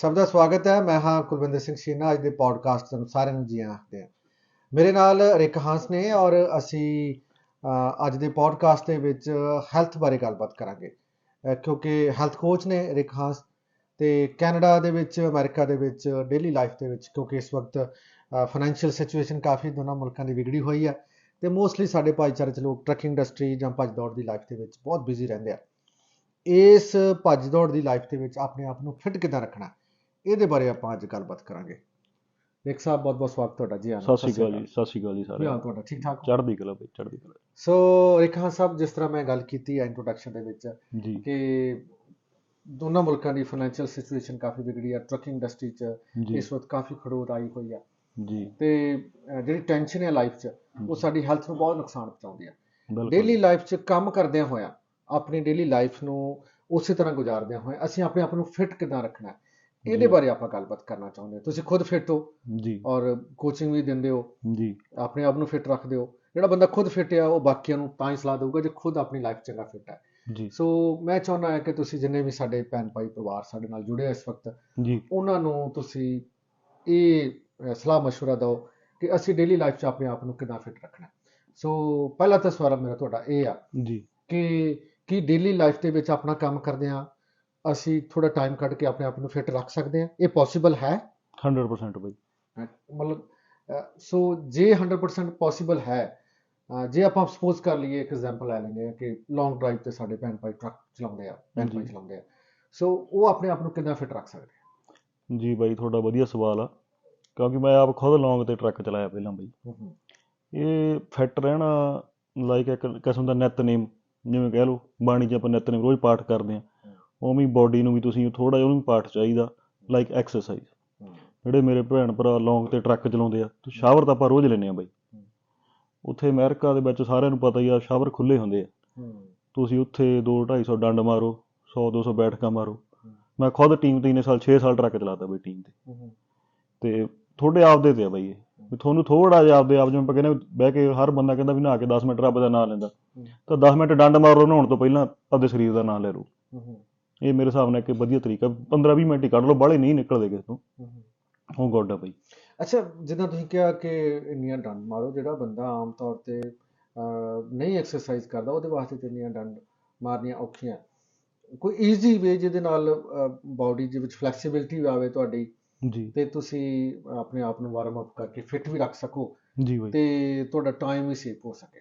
ਸਭ ਦਾ ਸਵਾਗਤ ਹੈ। ਮੈਂ ਹਾਂ ਕੁਲਵਿੰਦਰ ਸਿੰਘ ਸ਼ੀਨਾ ਅੱਜ ਦੇ ਪੋਡਕਾਸਟ ਤੁਹਾਨੂੰ ਸਾਰਿਆਂ ਨੂੰ ਜੀ ਆਖਦੇ ਹਾਂ। ਮੇਰੇ ਨਾਲ ਰਿਕ ਹਾਂਸ ਨੇ ਔਰ ਅਸੀਂ ਅੱਜ ਦੇ ਪੋਡਕਾਸਟ ਦੇ ਵਿੱਚ ਹੈਲਥ ਬਾਰੇ ਗੱਲਬਾਤ ਕਰਾਂਗੇ। ਕਿਉਂਕਿ ਹੈਲਥ ਕੋਚ ਨੇ ਰਿਕ ਹਾਂਸ ਤੇ ਕੈਨੇਡਾ ਦੇ ਵਿੱਚ, ਅਮਰੀਕਾ ਦੇ ਵਿੱਚ ਡੇਲੀ ਲਾਈਫ ਦੇ ਵਿੱਚ, ਕਿਉਂਕਿ ਇਸ ਵਕਤ ਫਾਈਨੈਂਸ਼ੀਅਲ ਸਿਚੁਏਸ਼ਨ ਕਾਫੀ ਦੋਨਾਂ ਮੁਲਕਾਂ ਦੀ ਵਿਗੜੀ ਹੋਈ ਹੈ ਤੇ ਮੋਸਟਲੀ ਸਾਡੇ ਭਾਈਚਾਰੇ 'ਚ ਲੋਕ ਟਰੱਕਿੰਗ ਇੰਡਸਟਰੀ ਜਾਂ ਭੱਜ ਦੌੜ ਦੀ ਲਾਈਫ ਦੇ ਵਿੱਚ ਬਹੁਤ ਬਿਜ਼ੀ ਰਹਿੰਦੇ ਆ। ਇਸ ਭੱਜ ਦੌੜ ਦੀ ਲਾਈਫ ਦੇ ਵਿੱਚ ਆਪਣੇ ਆਪ ਨੂੰ ਫਿੱਟ ਕਿੱਦਾਂ ਰੱਖਣਾ? ਇਹਦੇ ਬਾਰੇ ਆਪਾਂ ਅੱਜ ਗੱਲਬਾਤ ਕਰਾਂਗੇ। ਰੇਖ ਸਾਹਿਬ ਬਹੁਤ ਬਹੁਤ ਸਵਾਗਤ ਤੁਹਾਡਾ ਜੀ ਆਇਆਂ ਸਤਿ ਸ਼੍ਰੀ ਅਕਾਲ ਜੀ ਸਤਿ ਸ਼੍ਰੀ ਅਕਾਲ ਜੀ ਤੁਹਾਡਾ ਠੀਕ ਠਾਕ? ਚੜ੍ਹਦੀ ਕਲਾ ਬਈ ਚੜ੍ਹਦੀ ਕਲਾ। ਸੋ ਰੇਖਾ ਸਾਹਿਬ ਜਿਸ ਤਰ੍ਹਾਂ ਮੈਂ ਗੱਲ ਕੀਤੀ ਹੈ ਇੰਟਰੋਡਕਸ਼ਨ ਦੇ ਵਿੱਚ ਕਿ ਦੋਨਾਂ ਮੁਲਕਾਂ ਦੀ ਫਾਈਨੈਂਸ਼ੀਅਲ ਸਿਚੁਏਸ਼ਨ ਕਾਫੀ ਵਿਗੜੀ ਹੈ ਟਰੱਕਿੰਗ ਇੰਡਸਟਰੀ 'ਚ ਇਸ ਵਕਤ ਕਾਫੀ ਖੜੋਤ ਆਈ ਹੋਈ ਹੈ ਜੀ। ਤੇ ਜਿਹੜੀ ਟੈਨਸ਼ਨ ਹੈ ਲਾਈਫ 'ਚ ਉਹ ਸਾਡੀ ਹੈਲਥ ਨੂੰ ਬਹੁਤ ਨੁਕਸਾਨ ਪਹੁੰਚਾਉਂਦੀ ਹੈ ਡੇਲੀ ਲਾਈਫ 'ਚ ਕੰਮ ਕਰਦਿਆਂ ਹੋਇਆਂ ਆਪਣੀ ਡੇਲੀ ਲਾਈਫ ਨੂੰ ਉਸੇ ਤਰ੍ਹਾਂ ਗੁਜ਼ਾਰਦਿਆਂ ਹੋਇਆਂ ਅਸੀਂ ਆਪਣੇ ਆਪ ਨੂੰ ਫਿੱਟ ਕਿੱਦਾਂ ਰੱਖਣਾ ਹੈ? ਇਹਦੇ ਜੀ। ਬਾਰੇ ਆਪਾਂ ਗੱਲਬਾਤ ਕਰਨਾ ਚਾਹੁੰਦੇ ਹਾਂ ਤੁਸੀਂ ਖੁਦ ਫਿੱਟ ਹੋ ਜੀ ਔਰ ਕੋਚਿੰਗ ਵੀ ਦਿੰਦੇ ਹੋ ਜੀ ਆਪਣੇ ਆਪ ਨੂੰ ਫਿੱਟ ਰੱਖਦੇ ਹੋ ਜਿਹੜਾ ਬੰਦਾ ਖੁਦ ਫਿੱਟ ਆ ਉਹ ਬਾਕੀਆਂ ਨੂੰ ਤਾਂ ਹੀ ਸਲਾਹ ਦੇਊਗਾ ਜੇ ਖੁਦ ਆਪਣੀ ਲਾਈਫ ਚੰਗਾ ਫਿੱਟ ਹੈ ਜੀ ਸੋ ਮੈਂ ਚਾਹੁੰਦਾ ਹਾਂ ਕਿ ਤੁਸੀਂ ਜਿੰਨੇ ਵੀ ਸਾਡੇ ਭੈਣ ਭਾਈ ਪਰਿਵਾਰ ਸਾਡੇ ਨਾਲ ਜੁੜੇ ਆ ਇਸ ਵਕਤ ਜੀ ਉਹਨਾਂ ਨੂੰ ਤੁਸੀਂ ਇਹ ਅਹ, ਸਲਾਹ مشورہ ਦਿਓ ਕਿ ਅਸੀਂ ਡੇਲੀ ਲਾਈਫ 'ਚ ਆਪਣੇ ਆਪ ਨੂੰ ਕਿੱਦਾਂ ਫਿੱਟ ਰੱਖਣਾ ਹੈ। ਸੋ ਪਹਿਲਾ ਤਾਂ ਸਵਾਲ ਮੇਰਾ ਤੁਹਾਡਾ ਇਹ ਆ ਜੀ ਕਿ ਕੀ ਡੇਲੀ ਲਾਈਫ ਦੇ ਵਿੱਚ ਆਪਣਾ ਕੰਮ ਕਰਦੇ ਆ ਅਸੀਂ ਥੋੜਾ ਟਾਈਮ ਕੱਢ ਕੇ ਆਪਣੇ ਆਪ ਨੂੰ ਫਿੱਟ ਰੱਖ ਸਕਦੇ ਆ ਇਹ ਪੋਸੀਬਲ ਹੈ? 100% ਬਈ। ਮਤਲਬ ਸੋ ਜੇ 100% ਪੋਸੀਬਲ ਹੈ ਜੇ ਆਪਾਂ ਸਪੋਜ਼ ਕਰ ਲਈਏ ਇੱਕ ਐਗਜ਼ਾਮਪਲ ਲੈ ਲੈਂਦੇ ਆ ਕਿ ਲੌਂਗ ਡਰਾਈਵ ਤੇ ਸਾਡੇ ਭੈਣ ਭਾਈ ਟਰੱਕ ਚਲਾਉਂਦੇ ਆ ਭੈਣ ਭਾਈ। ਚਲਾਉਂਦੇ ਆ। ਸੋ ਉਹ ਆਪਣੇ ਆਪ ਨੂੰ ਕਿੱਦਾਂ ਫਿੱਟ ਰੱਖ ਸਕਦੇ ਆ? ਜੀ ਬਾਈ ਤੁਹਾਡਾ ਵਧੀਆ ਸਵਾਲ ਆ। ਕਿਉਂਕਿ ਮੈਂ ਆਪ ਖੁਦ ਲੌਂਗ ਤੇ ਟਰੱਕ ਚਲਾਇਆ ਪਹਿਲਾਂ ਬਈ। ਇਹ ਫਿੱਟ ਰਹਿਣਾ ਲਾਈਕ ਇੱਕ ਕਿਸਮ ਦਾ ਨਿਤਨੇਮ ਜਿਵੇਂ ਕਹਿ ਲਓ ਬਾਣੀ 'ਚ ਆਪਾਂ ਨਿਤਨੇਮ ਰੋਜ਼ ਪਾਠ ਕਰਦੇ ਆ ਉਵੇਂ ਬਾਡੀ ਨੂੰ ਵੀ ਤੁਸੀਂ ਥੋੜਾ ਜਿਹਾ ਉਹਨੂੰ ਪਾਰਟ ਚਾਹੀਦਾ ਲਾਈਕ ਐਕਸਰਸਾਈਜ਼ ਜਿਹੜੇ ਮੇਰੇ ਭੈਣ ਭਰਾ ਲੌਂਗ ਤੇ ਟਰੱਕ ਚਲਾਉਂਦੇ ਆ, ਤੇ ਸ਼ਾਵਰ ਤਾਂ ਆਪਾਂ ਰੋਜ਼ ਲੈਂਦੇ ਆ ਬਾਈ। ਉੱਥੇ ਅਮਰੀਕਾ ਦੇ ਵਿੱਚ ਸਾਰਿਆਂ ਨੂੰ ਪਤਾ ਹੀ ਆ ਸ਼ਾਵਰ ਖੁੱਲੇ ਹੁੰਦੇ ਆ। ਤੁਸੀਂ ਉੱਥੇ 2 250 ਡੰਡ ਮਾਰੋ 100 200 ਬੈਠਕਾਂ ਮਾਰੋ। ਮੈਂ ਖੁਦ ਟੀਮ ਤੇ ਇੰਨੇ ਸਾਲ 6 ਸਾਲ ਟਰੱਕ ਚਲਾਤਾ ਬਈ ਟੀਮ ਤੇ। ਤੇ ਤੁਹਾਡੇ ਆਪਦੇ ਤੇ ਆ ਬਾਈ ਇਹ। ਵੀ ਤੁਹਾਨੂੰ ਥੋੜਾ ਜਿਹਾ ਆਪਦੇ ਆਪ, ਜਿਵੇਂ ਆਪਾਂ ਕਹਿੰਦੇ ਬਹਿ ਕੇ ਹਰ ਬੰਦਾ ਕਹਿੰਦਾ ਵੀ ਨਹਾ ਕੇ 10 ਮਿੰਟ ਰੱਬ ਦਾ ਨਾਮ ਲੈਂਦਾ। ਤਾਂ 10 ਮਿੰਟ ਡੰਡ ਮਾਰੋ, ਨਹਾਉਣ ਤੋਂ ਪਹਿਲਾਂ ਆਪਦੇ ਸਰੀਰ ਦਾ ਨਾਮ ਲੈ ਲਓ। ਇਹ ਮੇਰੇ ਹਿਸਾਬ ਨਾਲ ਇੱਕ ਵਧੀਆ ਤਰੀਕਾ 15 20 ਮਿੰਟ ਹੀ ਕੱਢ ਲਓ ਬਾਹਲੇ ਨਹੀਂ ਨਿਕਲਦੇ ਕਿਸੇ ਤੋਂ। ਉਹ ਗੁੱਡ ਬਈ। ਅੱਛਾ ਜਿੱਦਾਂ ਤੁਸੀਂ ਕਿਹਾ ਕਿ ਇੰਨੀਆਂ ਡੰਡ ਮਾਰੋ ਜਿਹੜਾ ਬੰਦਾ ਆਮ ਤੌਰ ਤੇ ਨਹੀਂ ਐਕਸਰਸਾਈਜ਼ ਕਰਦਾ ਉਹਦੇ ਵਾਸਤੇ ਤੇ ਇੰਨੀਆਂ ਡੰਡ ਮਾਰਨੀਆਂ ਔਖੀਆਂ। ਕੋਈ ਈਜ਼ੀ ਵੇ ਜਿਹਦੇ ਨਾਲ ਬਾਡੀ ਦੇ ਵਿੱਚ ਫਲੈਕਸੀਬਿਲਿਟੀ ਆਵੇ ਤੁਹਾਡੀ ਜੀ। ਤੇ ਤੁਸੀਂ ਆਪਣੇ ਆਪ ਨੂੰ ਵਾਰਮ ਅਪ ਕਰਕੇ ਫਿੱਟ ਵੀ ਰੱਖ ਸਕੋ ਜੀ ਬਈ। ਤੇ ਤੁਹਾਡਾ ਟਾਈਮ ਵੀ ਸੇਵ ਹੋ ਸਕੇ।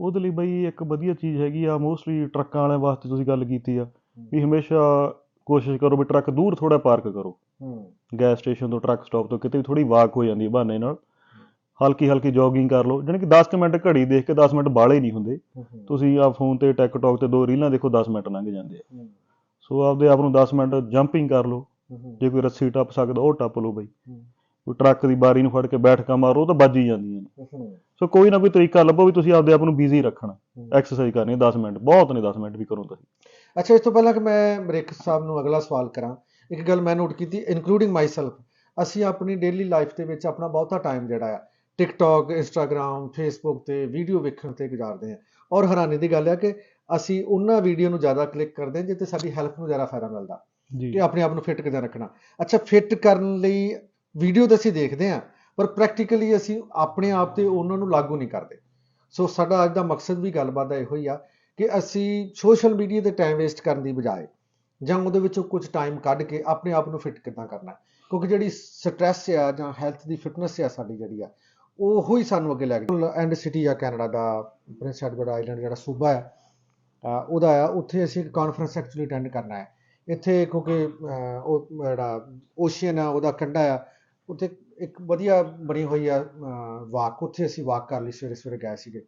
ਉਹਦੇ ਲਈ ਬਈ ਇੱਕ ਵਧੀਆ ਚੀਜ਼ ਹੈਗੀ ਆ ਮੋਸਟਲੀ ਟਰੱਕਾਂ ਵਾਲਿਆਂ ਵਾਸਤੇ ਤੁਸੀਂ ਗੱਲ ਕੀਤੀ ਆ। ਵੀ ਹਮੇਸ਼ਾ ਕੋਸ਼ਿਸ਼ ਕਰੋ ਵੀ ਟਰੱਕ ਦੂਰ ਥੋੜਾ ਪਾਰਕ ਕਰੋ। ਹੂੰ। ਗੈਸ ਸਟੇਸ਼ਨ ਤੋਂ ਟਰੱਕ ਸਟਾਪ ਤੋਂ ਕਿਤੇ ਵੀ ਥੋੜੀ ਵਾਕ ਹੋ ਜਾਂਦੀ ਹੈ ਬਹਾਨੇ ਨਾਲ। ਹਲਕੀ ਹਲਕੀ ਜੋਗਿੰਗ ਕਰ ਲਓ ਜਾਣੀ ਕਿ 10 ਕੁ ਮਿੰਟ ਘੜੀ ਦੇਖ ਕੇ 10 ਮਿੰਟ ਬਾਲੇ ਨਹੀਂ ਹੁੰਦੇ। ਤੁਸੀਂ ਆ ਫੋਨ ਤੇ ਟਿਕਟੌਕ ਤੇ ਦੋ ਰੀਲਾਂ ਦੇਖੋ 10 ਮਿੰਟ ਲੰਘ ਜਾਂਦੇ ਆ। ਸੋ ਆਪਦੇ ਆਪ ਨੂੰ 10 ਮਿੰਟ ਜੰਪਿੰਗ ਕਰ ਲਓ। ਜੇ ਕੋਈ ਰੱਸੀ ਟੱਪ ਸਕਦਾ ਉਹ ਟੱਪ ਲਓ ਬਈ। ਕੋਈ ਟਰੱਕ ਦੀ ਬਾਰੀ ਨੂੰ ਫੜ ਕੇ ਬੈਠਕਾਂ ਮਾਰੋ ਉਹ ਤਾਂ ਵੱਜ ਹੀ ਜਾਂਦੀਆਂ ਨੇ। ਸੋ ਕੋਈ ਨਾ ਕੋਈ ਤਰੀਕਾ ਲੱਭੋ ਵੀ ਤੁਸੀਂ ਆਪਦੇ ਆਪ ਨੂੰ ਬਿਜ਼ੀ ਰੱਖਣਾ। ਐਕਸਰਸਾਈਜ਼ ਕਰਨੀ ਹੈ 10 ਮਿੰਟ ਬਹੁਤ ਨੇ 10 ਮਿੰਟ ਵੀ ਕਰੋ ਤੁਸੀਂ। ਅੱਛਾ ਇਸ ਤੋਂ ਪਹਿਲਾਂ ਕਿ ਮੈਂ ਮ੍ਰਿਕ ਸਾਹਿਬ ਨੂੰ ਅਗਲਾ ਸਵਾਲ ਕਰਾਂ ਇੱਕ ਗੱਲ ਮੈਂ ਨੋਟ ਕੀਤੀ ਇਨਕਲੂਡਿੰਗ ਮਾਈਸੈਲਫ ਅਸੀਂ ਆਪਣੀ ਡੇਲੀ ਲਾਈਫ ਦੇ ਵਿੱਚ ਆਪਣਾ ਬਹੁਤਾ ਟਾਈਮ ਜਿਹੜਾ ਆ ਟਿਕਟੌਕ ਇੰਸਟਾਗ੍ਰam ਫੇਸਬੁੱਕ ਤੇ ਵੀਡੀਓ ਵੇਖਣ ਤੇ ਗੁਜ਼ਾਰਦੇ ਹਾਂ। ਔਰ ਹੈਰਾਨੀ ਦੀ ਗੱਲ ਹੈ ਕਿ ਅਸੀਂ ਉਹਨਾਂ ਵੀਡੀਓ ਨੂੰ ਜ਼ਿਆਦਾ ਕਲਿੱਕ ਕਰਦੇ ਹਾਂ ਜਿੱਤੇ ਸਾਡੀ ਹੈਲਥ ਨੂੰ ਜ਼ਿਆਦਾ ਫਾਇਦਾ ਮਿਲਦਾ ਕਿ ਆਪਣੇ ਆਪ ਨੂੰ ਫਿੱਟ ਕਿੱਦਾਂ ਰੱਖਣਾ। ਅੱਛਾ ਫਿੱਟ ਕਰਨ ਲਈ ਵੀਡੀਓ ਤਾਂ ਅਸੀਂ ਦੇਖਦੇ ਹਾਂ ਪਰ ਪ੍ਰੈਕਟੀਕਲੀ ਅਸੀਂ ਆਪਣੇ ਆਪ ਤੇ ਉਹਨਾਂ ਨੂੰ ਲਾਗੂ ਨਹੀਂ ਕਰਦੇ। ਸੋ ਸਾਡਾ ਅੱਜ ਦਾ ਮਕਸਦ ਵੀ ਗੱਲਬਾਤ ਦਾ ਇਹੋ ਹੀ ਆ ਕਿ ਅਸੀਂ ਸੋਸ਼ਲ ਮੀਡੀਆ ਤੇ ਟਾਈਮ ਵੇਸਟ ਕਰਨ ਦੀ ਬਜਾਏ ਜਾਂ ਉਹਦੇ ਵਿੱਚੋਂ ਕੁਝ ਟਾਈਮ ਕੱਢ ਕੇ ਆਪਣੇ ਆਪ ਨੂੰ ਫਿੱਟ ਕਿੱਦਾਂ ਕਰਨਾ ਕਿਉਂਕਿ ਜਿਹੜੀ ਸਟ੍ਰੈਸ ਆ ਜਾਂ ਹੈਲਥ ਦੀ ਫਿਟਨੈਸ ਆ ਸਾਡੀ ਜਿਹੜੀ ਆ, ਉਹ ਹੀ ਸਾਨੂੰ ਅੱਗੇ ਲੈ ਕੇ ਐਂਡ ਸਿਟੀ ਆ ਕੈਨੇਡਾ ਦਾ ਪ੍ਰਿੰਸ ਐਡਵਰਡ ਆਈਲੈਂਡ ਜਿਹੜਾ ਸੂਬਾ ਆ ਉਹਦਾ ਆ, ਉੱਥੇ ਅਸੀਂ ਇੱਕ ਕਾਨਫਰੰਸ ਐਕਚੁਅਲੀ ਅਟੈਂਡ ਕਰਨਾ ਹੈ। ਇੱਥੇ ਕਿਉਂਕਿ ਉਹ ਜਿਹੜਾ ਓਸ਼ੀਅਨ ਆ, ਉਹਦਾ ਕੰਢਾ ਆ, ਉੱਥੇ ਇੱਕ ਵਧੀਆ ਬਣੀ ਹੋਈ ਆ ਵਾਕ। ਉੱਥੇ ਅਸੀਂ ਵਾਕ ਕਰ ਲਈ ਸਵੇਰੇ ਸਵੇਰੇ ਗਏ ਸੀਗੇ।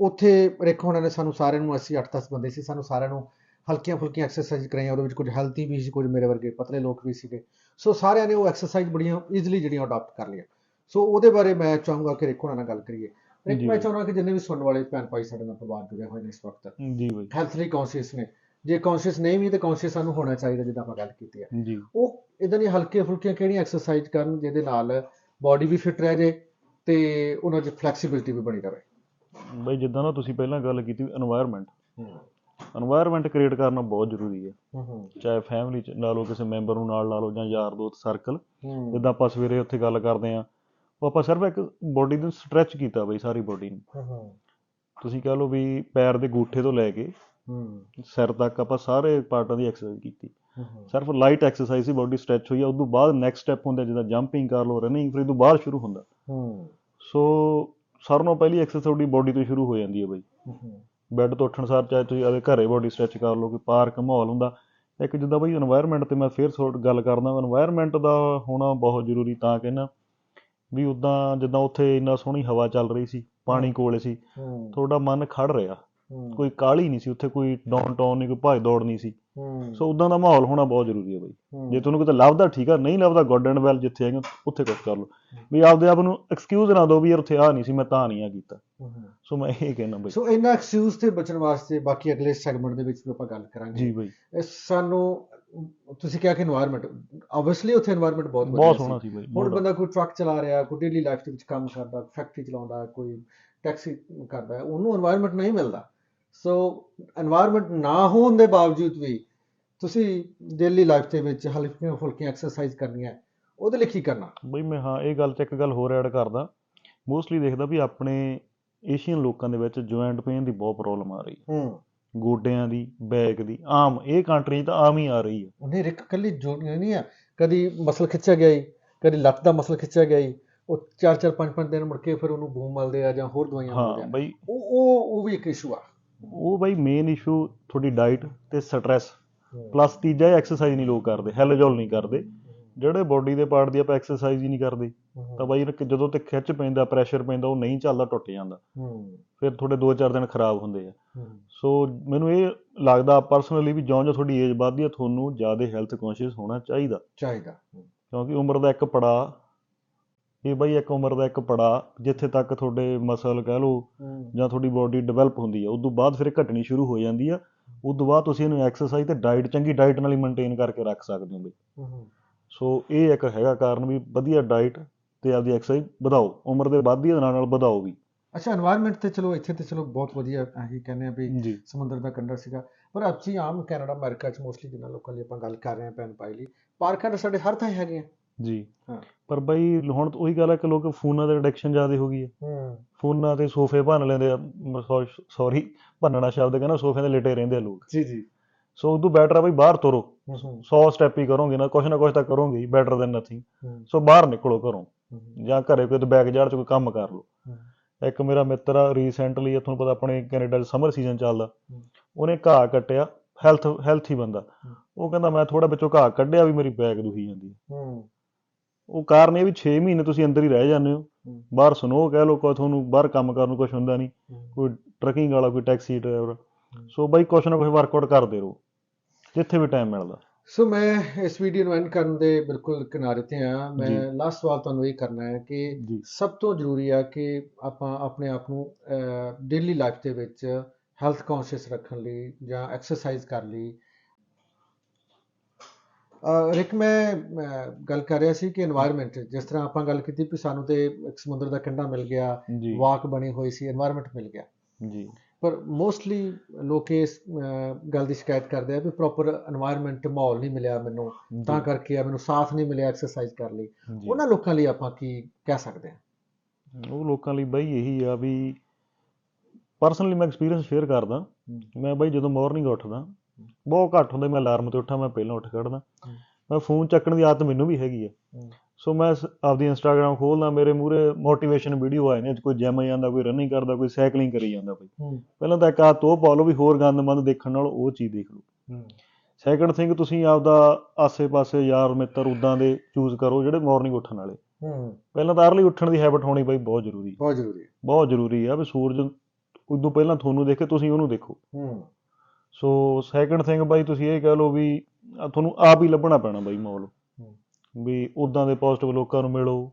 ਉੱਥੇ ਰੇਖਾ ਉਹਨਾਂ ਨੇ ਸਾਨੂੰ ਸਾਰਿਆਂ ਨੂੰ ਅਸੀਂ 8-10 ਬੰਦੇ ਸੀ ਸਾਨੂੰ ਸਾਰਿਆਂ ਨੂੰ ਹਲਕੀਆਂ ਫੁਲਕੀਆਂ ਐਕਸਰਸਾਈਜ਼ ਕਰਾਈਆਂ ਉਹਦੇ ਵਿੱਚ ਕੁਝ ਹੈਲਥੀ ਵੀ ਸੀ ਕੁਝ ਮੇਰੇ ਵਰਗੇ ਪਤਲੇ ਲੋਕ ਵੀ ਸੀਗੇ। ਸੋ ਸਾਰਿਆਂ ਨੇ ਉਹ ਐਕਸਰਸਾਈਜ਼ ਬੜੀਆਂ ਈਜ਼ੀਲੀ ਜਿਹੜੀਆਂ ਅਡਾਪਟ ਕਰ ਲਈਆਂ। ਸੋ ਉਹਦੇ ਬਾਰੇ ਮੈਂ ਚਾਹੂੰਗਾ ਕਿ ਰੇਖਾ ਉਹਨਾਂ ਨਾਲ ਗੱਲ ਕਰੀਏ। ਰੇਖਾ ਜੀ। ਮੈਂ ਚਾਹੁੰਦਾ ਕਿ ਜਿੰਨੇ ਵੀ ਸੁਣਨ ਵਾਲੇ ਭੈਣ ਭਾਈ ਸਾਡੇ ਨਾਲ ਪਰਿਵਾਰ ਜੁੜੇ ਹੋਏ ਨੇ ਇਸ ਵਕਤ ਜੀ ਬਈ। ਹੈਲਥ ਲਈ ਕੌਨਸ਼ੀਅਸ ਨੇ। ਜੇ ਕੌਨਸ਼ੀਅਸ ਨਹੀਂ ਵੀ ਤੇ ਕੌਨਸ਼ੀਅਸ ਸਾਨੂੰ ਹੋਣਾ ਚਾਹੀਦਾ ਜਿੱਦਾਂ ਆਪਾਂ ਗੱਲ ਕੀਤੀ ਹੈ। ਉਹ ਇਦਾਂ ਦੀਆਂ ਹਲਕੀਆਂ ਫੁਲਕੀਆਂ ਕਿਹੜੀਆਂ ਐਕਸਰਸਾਈਜ਼ ਕਰਨ ਜਿਹਦੇ ਨਾਲ ਬਾਡੀ ਵੀ ਫਿਟ ਰਹਿ ਜੇ ਤੇ ਉਹਨਾਂ 'ਚ ਫਲੈਕਸੀਬਿਲਿਟੀ ਵੀ ਬਣੀ ਰਹੇ। ਬਈ ਜਿੱਦਾਂ ਨਾ ਤੁਸੀਂ ਪਹਿਲਾਂ ਗੱਲ ਕੀਤੀ ਵੀ এনवायरमेंट এনवायरमेंट ਕ੍ਰੀਏਟ ਕਰਨਾ ਬਹੁਤ ਜ਼ਰੂਰੀ ਹੈ। ਚਾਹੇ ਫੈਮਿਲੀ ਚ ਲਾ ਲਓ ਕਿਸੇ ਮੈਂਬਰ ਨੂੰ ਨਾਲ ਲਾ ਲਓ ਜਾਂ ਯਾਰ ਦੋਸਤ ਸਰਕਲ ਜਿੱਦਾਂ ਆਪਾਂ ਸਵੇਰੇ ਉੱਥੇ ਗੱਲ ਕਰਦੇ ਆ ਉਹ ਆਪਾਂ ਸਿਰਫ ਇੱਕ ਬੋਡੀ ਨੂੰ ਸਟ੍ਰੈਚ ਕੀਤਾ ਬਈ ਸਾਰੀ ਬੋਡੀ ਨੂੰ। ਤੁਸੀਂ ਕਹ ਲਓ ਵੀ ਪੈਰ ਦੇ ਗੂਠੇ ਤੋਂ ਲੈ ਕੇ ਸਿਰ ਤੱਕ ਆਪਾਂ ਸਾਰੇ ਪਾਰਟਾਂ ਦੀ ਐਕਸਰਸਾਈਜ਼ ਕੀਤੀ। ਸਿਰਫ ਲਾਈਟ ਐਕਸਰਸਾਈਜ਼ ਹੀ ਬੋਡੀ ਸਟ੍ਰੈਚ ਹੋਈ ਆ ਉਸ ਤੋਂ ਬਾਅਦ ਨੈਕਸਟ ਸਟੈਪ ਹੁੰਦਾ ਜਿੱਦਾਂ ਜੰਪਿੰਗ ਕਰ ਲਓ ਰਨਿੰਗ ਫਿਰ ਤੋਂ ਬਾਅਦ ਸ਼ੁਰੂ ਹੁੰਦਾ। ਸੋ ਸਾਰਿਆਂ ਨਾਲੋਂ ਪਹਿਲੀ ਐਕਸਰਸਾਈਜ਼ ਤੁਹਾਡੀ ਬੋਡੀ ਤੋਂ ਸ਼ੁਰੂ ਹੋ ਜਾਂਦੀ ਹੈ ਬਾਈ। ਬੈੱਡ ਤੋਂ ਉੱਠਣ ਸਾਰ ਚਾਹੇ ਤੁਸੀਂ ਆਪਦੇ ਘਰੇ ਬੋਡੀ ਸਟ੍ਰੈਚ ਕਰ ਲਓ ਕੋਈ ਪਾਰਕ ਮਾਹੌਲ ਹੁੰਦਾ। ਇੱਕ ਜਿੱਦਾਂ ਬਾਈ ਇਨਵਾਇਰਮੈਂਟ ਤੇ ਮੈਂ ਫੇਰ ਸੋਟ ਗੱਲ ਕਰਦਾ ਇਨਵਾਇਰਮੈਂਟ ਦਾ ਹੋਣਾ ਬਹੁਤ ਜ਼ਰੂਰੀ ਤਾਂ ਕਹਿੰਦਾ ਵੀ ਉੱਦਾਂ ਜਿੱਦਾਂ ਉੱਥੇ ਇੰਨਾ ਸੋਹਣੀ ਹਵਾ ਚੱਲ ਰਹੀ ਸੀ ਪਾਣੀ ਕੋਲ ਸੀ ਤੁਹਾਡਾ ਮਨ ਖੜ੍ਹ ਰਿਹਾ। ਕੋਈ ਕਾਲੀ ਨਹੀਂ ਸੀ ਉੱਥੇ ਕੋਈ ਡਾਊਨਟਾਊਨ ਨਹੀਂ ਕੋਈ ਭਾਜ ਦੌੜ ਨਹੀਂ ਸੀ। ਸੋ ਉਦਾਂ ਦਾ ਮਾਹੌਲ ਹੋਣਾ ਬਹੁਤ ਜ਼ਰੂਰੀ ਹੈ ਬਾਈ। ਜੇ ਤੁਹਾਨੂੰ ਕਿਤੇ ਲੱਭਦਾ ਠੀਕ ਆ ਨਹੀਂ ਲੱਭਦਾ ਗੋਡ ਐਂਡ ਵੈਲ ਜਿੱਥੇ ਹੈਗਾ ਉੱਥੇ ਕੁਝ ਕਰ ਲਓ। ਵੀ ਆਪਦੇ ਆਪ ਨੂੰ ਐਕਸਕਿਊਜ਼ ਨਾ ਦਿਓ ਵੀ ਯਾਰ ਉੱਥੇ ਆ ਨਹੀਂ ਸੀ ਮੈਂ ਤਾਂ ਨਹੀਂ ਆ ਕੀਤਾ। ਸੋ ਮੈਂ ਇਹ ਕਹਿਣਾ ਬਾਈ। ਸੋ ਇਹਨਾਂ ਐਕਸਕਿਊਜ਼ ਤੇ ਬਚਣ ਵਾਸਤੇ ਬਾਕੀ ਅਗਲੇ ਸੈਗਮੈਂਟ ਦੇ ਵਿੱਚ ਵੀ ਆਪਾਂ ਗੱਲ ਕਰਾਂਗੇ। ਜੀ ਬਾਈ। ਸਾਨੂੰ ਤੁਸੀਂ ਕਿਹਾ ਕਿ এনवायरमेंट ਆਬਵੀਅਸਲੀ ਉੱਥੇ এনवायरमेंट ਬਹੁਤ ਬਹੁਤ ਸੋਹਣਾ ਸੀ ਬਾਈ ਹੁਣ ਬੰਦਾ ਕੋਈ ਟਰੱਕ ਚਲਾ ਰਿਹਾ ਕੋਈ ਡੇਲੀ ਲਾਈਫ ਦੇ ਵਿੱਚ ਕੰਮ ਕਰਦਾ ਫੈਕਟਰੀ ਚਲਾਉਂਦਾ ਕੋਈ ਟੈਕਸੀ ਕਰਦਾ ਉਹਨੂੰ এনवायरमेंट ਨਹੀਂ ਮਿਲਦਾ। ਸੋ এনवायरमेंट ਨਾ ਹੋਣ ਦੇ ਬਾਵਜੂਦ ਵੀ ਤੁਸੀਂ ਡੇਲੀ ਲਾਈਫ ਦੇ ਵਿੱਚ ਹਲਕੀਆਂ ਫੁਲਕੀਆਂ ਐਕਸਰਸਾਈਜ਼ ਕਰਨੀਆਂ ਉਹਦੇ ਲਈ ਕੀ ਕਰਨਾ? ਬਈ ਮੈਂ ਹਾਂ ਇਹ ਗੱਲ ਤੇ ਇੱਕ ਗੱਲ ਹੋਰ ਐਡ ਕਰਦਾ। ਮੋਸਟਲੀ ਦੇਖਦਾ ਵੀ ਆਪਣੇ ਏਸ਼ੀਅਨ ਲੋਕਾਂ ਦੇ ਵਿੱਚ ਜੁਆਇੰਟ ਪੇਨ ਦੀ ਬਹੁਤ ਪ੍ਰੋਬਲਮ ਆ ਰਹੀ ਹੈ। ਹੂੰ। ਗੋਡਿਆਂ ਦੀ ਬੈਕ ਦੀ ਆਮ ਇਹ ਕੰਟਰੀ ਤਾਂ ਆਮ ਹੀ ਆ ਰਹੀ ਹੈ। ਉਹਨੇ ਰਿਕ ਕੱਲੀ ਜੋੜੀਆਂ ਨਹੀਂ ਆ। ਕਦੀ ਮਸਲ ਖਿੱਚਿਆ ਗਿਆ ਹੀ ਕਦੀ ਲੱਤ ਦਾ ਮਸਲ ਖਿੱਚਿਆ ਗਿਆ ਹੀ ਉਹ 4-4 5-5 ਦਿਨ ਮੁੜ ਕੇ ਫਿਰ ਉਹਨੂੰ ਬੂਮ ਮਲਦੇ ਆ ਜਾਂ ਹੋਰ ਦਵਾਈਆਂ ਮਿਲਦੀਆਂ ਹਾਂ ਬਈ ਉਹ ਉਹ ਉਹ ਵੀ ਇੱਕ ਇਸ਼ੂ ਆ। ਉਹ ਬਈ ਮੇਨ ਇਸ਼ੂ ਤੁਹਾਡੀ ਡਾਈਟ ਤੇ ਸਟ੍ਰੈਸ ਪਲੱਸ ਤੀਜਾ ਐਕਸਰਸਾਈਜ਼ ਨਹੀਂ ਲੋਕ ਕਰਦੇ ਹੈਲਜੋਲ ਨਹੀਂ ਕਰਦੇ। ਜਿਹੜੇ ਬੋਡੀ ਦੇ ਪਾਰਟ ਦੀ ਆਪਾਂ ਐਕਸਰਸਾਈਜ਼ ਹੀ ਨਹੀਂ ਕਰਦੇ ਤਾਂ ਬਾਈ ਜਦੋਂ ਤੇ ਖਿੱਚ ਪੈਂਦਾ ਪ੍ਰੈਸ਼ਰ ਪੈਂਦਾ ਉਹ ਨਹੀਂ ਚੱਲਦਾ ਟੁੱਟ ਜਾਂਦਾ। ਫਿਰ ਤੁਹਾਡੇ 2-4 ਦਿਨ ਖਰਾਬ ਹੁੰਦੇ ਆ। ਸੋ ਮੈਨੂੰ ਇਹ ਲੱਗਦਾ ਪਰਸਨਲੀ ਵੀ ਜਿਉਂ ਜਿਉਂ ਤੁਹਾਡੀ ਏਜ ਵੱਧਦੀ ਹੈ ਤੁਹਾਨੂੰ ਜ਼ਿਆਦਾ ਹੈਲਥ ਕੌਨਸ਼ੀਅਸ ਹੋਣਾ ਚਾਹੀਦਾ। ਚਾਹੀਦਾ। ਕਿਉਂਕਿ ਉਮਰ ਦਾ ਇੱਕ ਪੜਾਅ ਇਹ ਬਈ ਇੱਕ ਉਮਰ ਦਾ ਇੱਕ ਪੜਾ ਜਿੱਥੇ ਤੱਕ ਤੁਹਾਡੇ ਮਸਲ ਕਹਿ ਲਓ ਜਾਂ ਤੁਹਾਡੀ ਬਾਡੀ ਡਿਵੈਲਪ ਹੁੰਦੀ ਹੈ ਉਸ ਤੋਂ ਬਾਅਦ ਫਿਰ ਘਟਣੀ ਸ਼ੁਰੂ ਹੋ ਜਾਂਦੀ ਆ ਉਸ ਤੋਂ ਬਾਅਦ ਤੁਸੀਂ ਇਹਨੂੰ ਐਕਸਰਸਾਈਜ਼ ਤੇ ਡਾਈਟ ਚੰਗੀ ਡਾਈਟ ਨਾਲ ਹੀ ਮੇਨਟੇਨ ਕਰਕੇ ਰੱਖ ਸਕਦੇ ਹੋ ਬਈ। ਸੋ ਇਹ ਇੱਕ ਹੈਗਾ ਕਾਰਨ ਵੀ ਵਧੀਆ ਡਾਈਟ ਤੇ ਆਪਦੀ ਐਕਸਰਸਾਈਜ਼ ਵਧਾਓ ਉਮਰ ਦੇ ਬਾਅਦ ਵੀ ਨਾਲ ਨਾਲ ਵਧਾਓ ਵੀ। ਅੱਛਾ এনवायरमेंट ਤੇ ਚਲੋ ਇੱਥੇ ਤੇ ਚਲੋ ਬਹੁਤ ਵਧੀਆ ਅਸੀਂ ਕਹਿੰਦੇ ਆ ਵੀ ਸਮੁੰਦਰ ਦਾ ਕੰਢਾ ਸੀਗਾ। ਪਰ ਅੱਛੀ ਆਮ ਕੈਨੇਡਾ ਅਮਰੀਕਾ ਚ ਮੋਸਟਲੀ ਜਿੰਨਾ ਲੋਕਾਂ ਦੀ ਆਪਾਂ ਗੱਲ ਕਰ ਰਹੇ ਆ ਪੈਨ ਪਾਈ ਲਈ ਪਾਰਕਾਂ ਤਾਂ ਸਾਡੇ ਹਰ ਥਾਂ ਹੈਗੇ ਆ ਜੀ। ਹਾਂ। ਪਰ ਬਈ ਹੁਣ ਤਾਂ ਉਹੀ ਗੱਲ ਹੈ ਕਿ ਲੋਕ ਫੋਨਾਂ ਦੇ ਐਡਿਕਸ਼ਨ ਜ਼ਿਆਦਾ ਹੋ ਗਈ ਹੈ। ਹੂੰ। ਫੋਨਾਂ ਤੇ ਸੋਫੇ ਭੰਨ ਲੈਂਦੇ ਆ ਸੌਰੀ ਭੰਨਣਾ ਸ਼ਬਦ ਕਹਿੰਦਾ ਸੋਫੇ ਤੇ ਲੇਟੇ ਰਹਿੰਦੇ ਆ ਲੋਕ। ਜੀ ਜੀ। ਸੋ ਉਦੋਂ ਬੈਟਰ ਆ ਬਈ ਬਾਹਰ ਤੁਰੋ। ਹੂੰ ਹੂੰ। 100 ਸਟੈਪ ਹੀ ਕਰੋਗੇ ਨਾ ਕੁਛ ਨਾ ਕੁਛ ਤਾਂ ਕਰੋਗੇ ਹੀ ਬੈਟਰ ਦੈਨ ਨਥਿੰਗ ਸੋ ਬਾਹਰ ਨਿਕਲੋ ਘਰੋਂ। ਜਾਂ ਘਰੇ ਕੋਈ ਬੈਕ ਜਾੜ ਚ ਕੋਈ ਕੰਮ ਕਰ ਲਓ। ਇੱਕ ਮੇਰਾ ਮਿੱਤਰ ਆ ਰੀਸੈਂਟਲੀ ਤੁਹਾਨੂੰ ਪਤਾ ਆਪਣੇ ਕੈਨੇਡਾ 'ਚ ਸਮਰ ਸੀਜ਼ਨ ਚੱਲਦਾ। ਉਹਨੇ ਘਾਹ ਕੱਟਿਆ ਹੈਲਥ ਹੈਲਥੀ ਬੰਦਾ। ਉਹ ਕਹਿੰਦਾ ਮੈਂ ਥੋੜਾ ਵਿੱਚੋਂ ਘਾਹ ਕੱਢਿਆ ਵੀ ਮੇਰੀ ਬੈਕ ਦੁਖੀ ਜਾਂਦੀ ਹੂੰ। ਉਹ ਕਾਰਨ ਇਹ ਵੀ 6 ਮਹੀਨੇ ਤੁਸੀਂ ਅੰਦਰ ਹੀ ਰਹਿ ਜਾਂਦੇ ਹੋ। ਬਾਹਰ ਸਨੋ ਕਹਿ ਲਓ ਕੋਈ ਤੁਹਾਨੂੰ ਬਾਹਰ ਕੰਮ ਕਰਨ ਨੂੰ ਕੁਝ ਹੁੰਦਾ ਨਹੀਂ। ਕੋਈ ਟਰਕਿੰਗ ਵਾਲਾ ਕੋਈ ਟੈਕਸੀ ਡਰਾਈਵਰ। ਸੋ ਬਾਈ ਕੁਛ ਨਾ ਕੁਛ ਵਰਕਆਊਟ ਕਰਦੇ ਰਹੋ ਜਿੱਥੇ ਵੀ ਟਾਈਮ ਮਿਲਦਾ। ਸੋ ਮੈਂ ਇਸ ਵੀਡੀਓ ਨੂੰ ਐਂਡ ਕਰਨ ਦੇ ਬਿਲਕੁਲ ਕਿਨਾਰੇ ਤੇ ਆ ਮੈਂ। ਲਾਸਟ ਸਵਾਲ ਤੁਹਾਨੂੰ ਇਹ ਕਰਨਾ ਹੈ ਕਿ ਸਭ ਤੋਂ ਜ਼ਰੂਰੀ ਆ ਕਿ ਆਪਾਂ ਆਪਣੇ ਆਪ ਨੂੰ ਡੇਲੀ ਲਾਈਫ ਦੇ ਵਿੱਚ ਹੈਲਥ ਕੌਨਸ਼ੀਅਸ ਰੱਖਣ ਲਈ ਜਾਂ ਐਕਸਰਸਾਈਜ਼ ਕਰਨ ਲਈ। ਰਿਕ ਮੈਂ ਗੱਲ ਕਰ ਰਿਹਾ ਸੀ ਕਿ এনवायरमेंट ਜਿਸ ਤਰ੍ਹਾਂ ਆਪਾਂ ਗੱਲ ਕੀਤੀ ਕਿ ਸਾਨੂੰ ਤੇ ਇੱਕ ਸਮੁੰਦਰ ਦਾ ਕੰਢਾ ਮਿਲ ਗਿਆ ਵਾਕ ਬਣੀ ਹੋਈ ਸੀ এনवायरमेंट ਮਿਲ ਗਿਆ। ਜੀ। ਪਰ ਮੋਸਟਲੀ ਲੋਕ ਇਸ ਗੱਲ ਦੀ ਸ਼ਿਕਾਇਤ ਕਰਦੇ ਆ ਕਿ ਪ੍ਰੋਪਰ এনवायरमेंट ਮਾਹੌਲ ਨਹੀਂ ਮਿਲਿਆ ਮੈਨੂੰ ਤਾਂ ਕਰਕੇ ਆ ਮੈਨੂੰ ਸਾਥ ਨਹੀਂ ਮਿਲਿਆ ਐਕਸਰਸਾਈਜ਼ ਕਰਨ ਲਈ। ਉਹਨਾਂ ਲੋਕਾਂ ਲਈ ਆਪਾਂ ਕੀ ਕਹਿ ਸਕਦੇ ਆ? ਉਹ ਲੋਕਾਂ ਲਈ ਬਈ ਇਹੀ ਆ ਵੀ ਪਰਸਨਲੀ ਮੈਂ ਐਕਸਪੀਰੀਅੰਸ ਸ਼ੇਅਰ ਕਰਦਾ। ਮੈਂ ਬਈ ਜਦੋਂ ਮਾਰਨਿੰਗ ਉੱਠਦਾ ਬਹੁਤ ਘੱਟ ਹੁੰਦਾ ਮੈਂ ਅਲਾਰਮ ਤੇ ਉੱਠਾਂ ਮੈਂ ਪਹਿਲਾਂ ਉੱਠ ਖੜਦਾ। ਮੈਂ ਫੋਨ ਚੱਕਣ ਦੀ ਆਦਤ ਮੈਨੂੰ ਵੀ ਹੈਗੀ ਹੈ। ਹਮ। ਸੋ ਮੈਂ ਸ- ਆਪਦੀ ਇੰਸਟਾਗ੍ਰam ਖੋਲਦਾ ਮੇਰੇ ਮੂਰੇ ਮੋਟੀਵੇਸ਼ਨ ਵੀਡੀਓ ਆਏ ਨੇ ਕੋਈ ਜਿਮ ਜਾਂਦਾ ਕੋਈ ਰਨਿੰਗ ਕਰਦਾ ਕੋਈ ਸਾਈਕਲਿੰਗ ਕਰੀ ਜਾਂਦਾ ਬਈ ਪਹਿਲਾਂ ਤਾਂ ਇੱਕ ਆ ਤੋ ਪਾ ਲਓ ਵੀ ਹੋਰ ਗੰਦਮੰਦ ਦੇਖਣ ਨਾਲ ਉਹ ਚੀਜ਼ ਦੇਖ ਲਓ। ਸੈਕੰਡ ਥਿੰਗ ਤੁਸੀਂ ਆਪਦਾ ਆਸੇ-ਪਾਸੇ ਯਾਰ ਮਿੱਤਰ ਉਦਾਂ ਦੇ ਚੂਜ਼ ਕਰੋ ਜਿਹੜੇ ਮਾਰਨਿੰਗ ਉੱਠਣ ਵਾਲੇ। ਹੂੰ। ਪਹਿਲਾਂ ਤਾਂ ਅਰਲੀ ਉੱਠਣ ਦੀ ਹੈਬਿਟ ਹੋਣੀ ਬਈ ਬਹੁਤ ਜ਼ਰੂਰੀ ਬਹੁਤ ਜ਼ਰੂਰੀ ਹੈ ਬਹੁਤ ਜ਼ਰੂਰੀ ਆ ਵੀ ਸੂਰਜ ਉਦੋਂ ਪਹਿਲਾਂ ਤੁਹਾਨੂੰ ਦੇਖੇ ਤੁਸੀਂ ਉਹਨੂੰ ਦੇਖੋ। ਹੂੰ। ਸੋ ਸੈਕੰਡ ਥਿੰਗ ਬਾਈ ਤੁਸੀਂ ਇਹ ਕਹਿ ਲਓ ਵੀ ਤੁਹਾਨੂੰ ਆਪ ਹੀ ਲੱਭਣਾ ਪੈਣਾ ਬਾਈ ਮਾਹੌਲ। ਵੀ ਉਦਾਂ ਦੇ ਪੋਜ਼ਿਟਿਵ ਲੋਕਾਂ ਨੂੰ ਮਿਲੋ।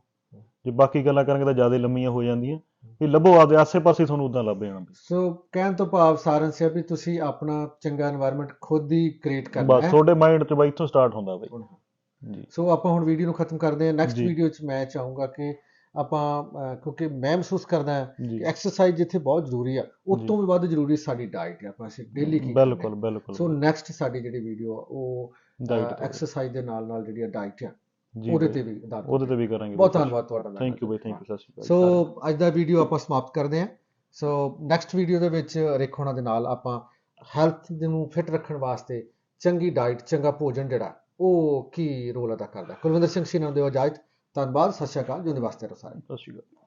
ਜੇ ਬਾਕੀ ਗੱਲਾਂ ਕਰਾਂਗੇ ਤਾਂ ਜ਼ਿਆਦਾ ਲੰਮੀਆਂ ਹੋ ਜਾਂਦੀਆਂ। ਵੀ ਲੱਭੋ ਆਪਦੇ ਆਸੇ-ਪਾਸੇ ਤੁਹਾਨੂੰ ਉਦਾਂ ਲੱਭ ਜਾਣਾ ਸੋ ਕਹਿਣ ਤੋਂ ਭਾਵ ਸਾਰਨ ਸਿਆ ਵੀ ਤੁਸੀਂ ਆਪਣਾ ਚੰਗਾ এনवायरमेंट ਖੁਦ ਹੀ ਕ੍ਰੀਏਟ ਕਰਨਾ ਬਸ ਤੁਹਾਡੇ ਮਾਈਂਡ 'ਚ ਬਾਈ ਇੱਥੋਂ ਸਟਾਰਟ ਹੁੰਦਾ ਬਾਈ। ਜੀ। ਸੋ ਆਪਾਂ ਹੁਣ ਵੀਡੀਓ ਨੂੰ ਖਤਮ ਕਰਦੇ ਹਾਂ। ਨੈਕਸਟ ਵੀਡੀਓ 'ਚ ਮੈਂ ਚਾਹੂੰਗਾ ਕਿ ਆਪਾਂ ਕਿਉਂਕਿ ਮੈਂ ਮਹਿਸੂਸ ਕਰਦਾ ਕਿ ਐਕਸਰਸਾਈਜ਼ ਜਿੱਥੇ ਬਹੁਤ ਜ਼ਰੂਰੀ ਆ ਉਸ। ਤੋਂ ਵੀ ਵੱਧ ਜ਼ਰੂਰੀ ਸਾਡੀ ਡਾਈਟ ਹੈ ਆਪਾਂ ਅਸੀਂ ਡੇਲੀ ਕੀ ਬਿਲਕੁਲ ਸੋ ਬਿਲਕੁਲ। ਨੈਕਸਟ ਸਾਡੀ ਜਿਹੜੀ ਵੀਡੀਓ ਆ ਉਹ ਡਾਈਟ ਐਕਸਰਸਾਈਜ਼ ਦੇ ਨਾਲ ਨਾਲ ਜਿਹੜੀ ਡਾਈਟ ਆ ਉਹਦੇ ਤੇ ਵੀ ਉਹਦੇ ਤੇ ਵੀ ਕਰਾਂਗੇ। ਬਹੁਤ ਧੰਨਵਾਦ ਤੁਹਾਡਾ thank you bye thank you ਸਤਿ ਸ਼੍ਰੀ ਅਕਾਲ। ਸੋ ਅੱਜ ਦਾ ਵੀਡੀਓ ਆਪਾਂ ਸਮਾਪਤ ਕਰਦੇ ਹਾਂ। ਸੋ ਨੈਕਸਟ ਵੀਡੀਓ ਦੇ ਵਿੱਚ ਰਿਕ ਹੋਣਾ ਦੇ ਨਾਲ ਆਪਾਂ ਹੈਲਥ ਨੂੰ ਫਿਟ ਰੱਖਣ ਵਾਸਤੇ ਚੰਗੀ ਡਾਈਟ ਚੰਗਾ ਭੋਜਨ ਜਿਹੜਾ ਉਹ ਕੀ ਰੋਲ ਅਦਾ ਕਰਦਾ? ਕੁਲਵਿੰਦਰ ਸਿੰਘ ਸੀ ਨਾਮ ਦੇ ਇਜਾਜ਼ਤ ਧੰਨਵਾਦ ਸਤਿ ਸ਼੍ਰੀ ਅਕਾਲ ਜੁੰਦੇ ਵਾਸਤੇ ਰੋ ਸਾਰੇ ਸਤਿ ਸ਼੍ਰੀ ਅਕਾਲ।